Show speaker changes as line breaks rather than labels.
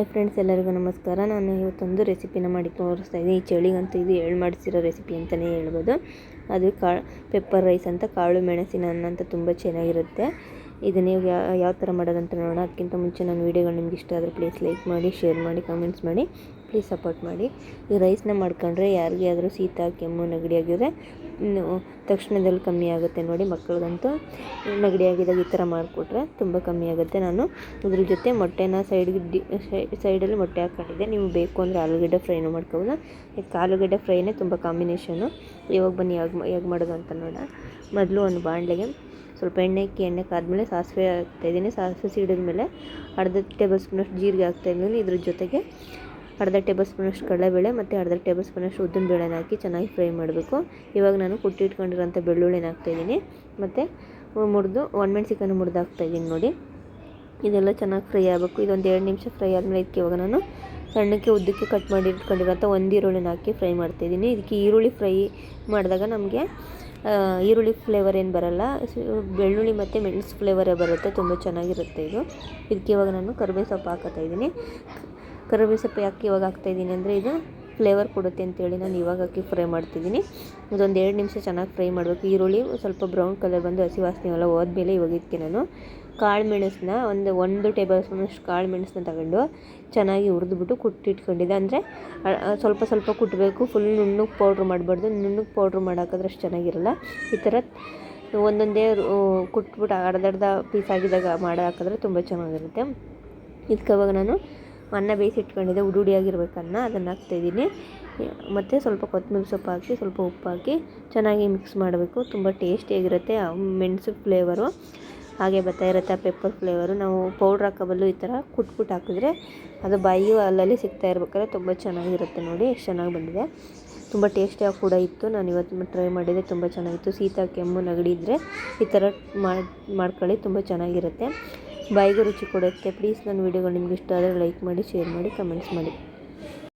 Hi friends, ಎಲ್ಲರಿಗೂ ನಮಸ್ಕಾರ. ನಾನು ಇವತ್ತೊಂದು ರೆಸಿಪಿನ ಮಾಡಿ ತೋರಿಸ್ತಾ ಇದ್ದೀನಿ. ಈ ಚಳಿಗಂತೂ ಇದು ಎಳ್ಳು ಮಾಡಿಸಿರೋ ರೆಸಿಪಿ ಅಂತಲೇ ಹೇಳ್ಬೋದು. ಅದು ಕಾ ಪೆಪ್ಪರ್ ರೈಸ್ ಅಂತ ಕಾಳು ಮೆಣಸಿನ ಅನ್ನ ಅಂತ ತುಂಬ ಚೆನ್ನಾಗಿರುತ್ತೆ. ಇದು ನೀವು ಯಾವ ಯಾವ ಥರ ಮಾಡೋದಂತ ನೋಡೋಣ. ಅದಕ್ಕಿಂತ ಮುಂಚೆ ನನ್ನ ವೀಡಿಯೋಗಳು ನಿಮ್ಗೆ ಇಷ್ಟ ಆದರೆ ಪ್ಲೀಸ್ ಲೈಕ್ ಮಾಡಿ ಶೇರ್ ಮಾಡಿ ಕಮೆಂಟ್ಸ್ ಮಾಡಿ ಪ್ಲೀಸ್ ಸಪೋರ್ಟ್ ಮಾಡಿ. ಈ ರೈಸ್ನ ಮಾಡ್ಕೊಂಡ್ರೆ ಯಾರಿಗೆ ಆದರೂ ಶೀತ, ಕೆಮ್ಮು, ನೆಗಡಿ ಆಗಿದ್ರೆ ತಕ್ಷಣದಲ್ಲಿ ಕಮ್ಮಿ ಆಗುತ್ತೆ ನೋಡಿ ಮಕ್ಕಳಿಗಂತೂ. ನೆಗಡಿ ಆಗಿದಾಗ ಈ ಥರ ಮಾಡಿಕೊಟ್ರೆ ತುಂಬ ಕಮ್ಮಿ ಆಗುತ್ತೆ. ನಾನು ಇದ್ರ ಜೊತೆ ಮೊಟ್ಟೆನ ಸೈಡ್ಗೆ ಡಿ ಸೈಡಲ್ಲಿ ಮೊಟ್ಟೆ ಹಾಕ್ಕೊಂಡಿದ್ದೆ ನೀವು ಬೇಕು ಅಂದರೆ ಆಲೂಗಡ್ಡೆ ಫ್ರೈನು ಮಾಡ್ಕೋಬೋದು. ಇದಕ್ಕೆ ಆಲೂಗಡ್ಡೆ ಫ್ರೈನೇ ತುಂಬ ಕಾಂಬಿನೇಷನು ಇವಾಗ ಬನ್ನಿ ಹೇಗೆ ಹೇಗೆ ಮಾಡೋದು ಅಂತ ನೋಡೋಣ. ಮೊದಲು ಒಂದು ಬಾಣಲೆಗೆ ಸ್ವಲ್ಪ ಎಣ್ಣೆ ಹಾಕಿ ಎಣ್ಣೆ ಕಾದ್ಮೇಲೆ ಸಾಸಿವೆ ಹಾಕ್ತಾಯಿದ್ದೀನಿ ಸಾಸಿವೆ ಸಿಡಿದ್ಮೇಲೆ ಅರ್ಧ ಟೇಬಲ್ ಸ್ಪೂನಷ್ಟು ಜೀರಿಗೆ ಹಾಕ್ತಾಯಿದ್ದೀನಿ ಇದ್ರ ಜೊತೆಗೆ ಅರ್ಧ ಟೇಬಲ್ ಸ್ಪೂನಷ್ಟು ಕಡಲೆಬೇಳೆ ಮತ್ತು ಅರ್ಧ ಟೇಬಲ್ ಸ್ಪೂನಷ್ಟು ಉದ್ದಿನ ಬೇಳೆನ ಹಾಕಿ ಚೆನ್ನಾಗಿ ಫ್ರೈ ಮಾಡಬೇಕು. ಇವಾಗ ನಾನು ಕುಟ್ಟಿ ಇಟ್ಕೊಂಡಿರೋಂಥ ಬೆಳ್ಳುಳ್ಳಿನ ಹಾಕ್ತಾಯಿದ್ದೀನಿ ಮತ್ತು ಮುರಿದು ಒಣಮೆಣ್ಸಿಕಾಯನ್ನು ಮುರಿದು ಹಾಕ್ತಾಯಿದ್ದೀನಿ ನೋಡಿ. ಇದೆಲ್ಲ ಚೆನ್ನಾಗಿ ಫ್ರೈ ಆಗಬೇಕು. ಇದೊಂದು ಎರಡು ನಿಮಿಷ ಫ್ರೈ ಆದಮೇಲೆ ಇದಕ್ಕೆ ಇವಾಗ ನಾನು ಸಣ್ಣಕ್ಕೆ ಉದ್ದಕ್ಕೆ ಕಟ್ ಮಾಡಿ ಇಟ್ಕೊಂಡಿರೋಂಥ ಒಂದು ಈರುಳ್ಳಿನ ಹಾಕಿ ಫ್ರೈ ಮಾಡ್ತಾಯಿದ್ದೀನಿ ಇದಕ್ಕೆ ಈರುಳ್ಳಿ ಫ್ರೈ ಮಾಡಿದಾಗ ನಮಗೆ ಈರುಳ್ಳಿ ಫ್ಲೇವರ್ ಏನು ಬರಲ್ಲ. ಬೆಳ್ಳುಳ್ಳಿ ಮತ್ತು ಮೆಣಸು ಫ್ಲೇವರೇ ಬರುತ್ತೆ. ತುಂಬ ಚೆನ್ನಾಗಿರುತ್ತೆ ಇದು. ಇದಕ್ಕೆ ಇವಾಗ ನಾನು ಕರಿಬೇವು ಸೊಪ್ಪು ಹಾಕ್ತಾ ಇದ್ದೀನಿ. ಕರಿಬೇವು ಸೊಪ್ಪು ಯಾಕೆ ಇವಾಗ ಹಾಕ್ತಾಯಿದ್ದೀನಿ ಅಂದರೆ ಇದು ಫ್ಲೇವರ್ ಕೊಡುತ್ತೆ ಅಂತೇಳಿ ನಾನು ಇವಾಗ ಹಾಕಿ ಫ್ರೈ ಮಾಡ್ತಿದ್ದೀನಿ. ಇದೊಂದು ಎರಡು ನಿಮಿಷ ಚೆನ್ನಾಗಿ ಫ್ರೈ ಮಾಡಬೇಕು. ಈರುಳ್ಳಿ ಸ್ವಲ್ಪ ಬ್ರೌನ್ ಕಲರ್ ಬಂದು ಹಸಿ ವಾಸನೆ ಎಲ್ಲ ಹೋದ್ಮೇಲೆ ಇವಾಗ ಇದಕ್ಕೆ ನಾನು. ಕಾಳು ಮೆಣಸನ್ನ ಒಂದು ಒಂದು ಟೇಬಲ್ ಸ್ಪೂನಷ್ಟು ಕಾಳು ಮೆಣಸನ್ನ ತಗೊಂಡು ಚೆನ್ನಾಗಿ ಹುರಿದ್ಬಿಟ್ಟು ಕುಟ್ಟಿಟ್ಕೊಂಡಿದ್ದೆ. ಅಂದರೆ ಸ್ವಲ್ಪ ಸ್ವಲ್ಪ ಕುಟ್ಟಬೇಕು ಫುಲ್ ನುಣ್ಣಗೆ ಪೌಡ್ರ್ ಮಾಡಬಾರ್ದು. ನುಣ್ಣಗೆ ಪೌಡ್ರ್ ಮಾಡೋಕ್ಕಾದ್ರೆ ಅಷ್ಟು ಚೆನ್ನಾಗಿರಲ್ಲ. ಈ ಥರ ಒಂದೊಂದೇ ಕುಟ್ಬಿಟ್ಟು ಅರ್ಧರ್ಧ ಅರ್ಧ ಪೀಸ್ ಆಗಿದಾಗ ಮಾಡೋಕ್ಕಾದ್ರೆ ತುಂಬ ಚೆನ್ನಾಗಿರುತ್ತೆ. ಅವಾಗ ನಾನು ಅನ್ನ ಬೇಯಿಸಿಟ್ಕೊಂಡಿದ್ದೆ. ಉಡುಡಿಯಾಗಿರ್ಬೇಕು ಅನ್ನ ಅದನ್ನು ಹಾಕ್ತಾಯಿದ್ದೀನಿ. ಮತ್ತು ಸ್ವಲ್ಪ ಕೊತ್ತಂಬರಿ ಸೊಪ್ಪು ಹಾಕಿ, ಸ್ವಲ್ಪ ಉಪ್ಪು ಹಾಕಿ ಚೆನ್ನಾಗಿ ಮಿಕ್ಸ್ ಮಾಡಬೇಕು. ತುಂಬ ಟೇಸ್ಟಿಯಾಗಿರುತ್ತೆ ಮೆಣಸು ಫ್ಲೇವರು ಹಾಗೆ ಬರ್ತಾ ಇರುತ್ತೆ ಪೆಪ್ಪರ್ ಫ್ಲೇವರು ನಾವು ಪೌಡ್ರ್ ಹಾಕೋಬಲ್ಲು ಈ ಥರ ಕುಟ್ಬಿಟ್ಟು ಹಾಕಿದ್ರೆ ಅದು ಬಾಯಿಯು ಅಲ್ಲಲ್ಲಿ ಸಿಗ್ತಾ ಇರ್ಬೇಕಾದ್ರೆ ತುಂಬ ಚೆನ್ನಾಗಿರುತ್ತೆ ನೋಡಿ, ಎಷ್ಟು ಚೆನ್ನಾಗಿ ಬಂದಿದೆ. ತುಂಬ ಟೇಸ್ಟಿಯಾಗಿ ಕೂಡ ಇತ್ತು. ನಾನು ಇವತ್ತು ಟ್ರೈ ಮಾಡಿದೆ, ತುಂಬ ಚೆನ್ನಾಗಿತ್ತು. ಶೀತ ಕೆಮ್ಮು ನೆಗಡಿ ಇದ್ದರೆ ಈ ಥರ ಮಾಡಿ ಮಾಡ್ಕೊಳ್ಳಿ, ತುಂಬ ಚೆನ್ನಾಗಿರುತ್ತೆ. ಬಾಯಿಗೆ ರುಚಿ ಕೊಡುತ್ತೆ. ಪ್ಲೀಸ್ ನನ್ನ ವೀಡಿಯೋಗಳು ನಿಮ್ಗೆ ಇಷ್ಟ ಆದರೆ ಲೈಕ್ ಮಾಡಿ ಶೇರ್ ಮಾಡಿ ಕಮೆಂಟ್ಸ್ ಮಾಡಿ.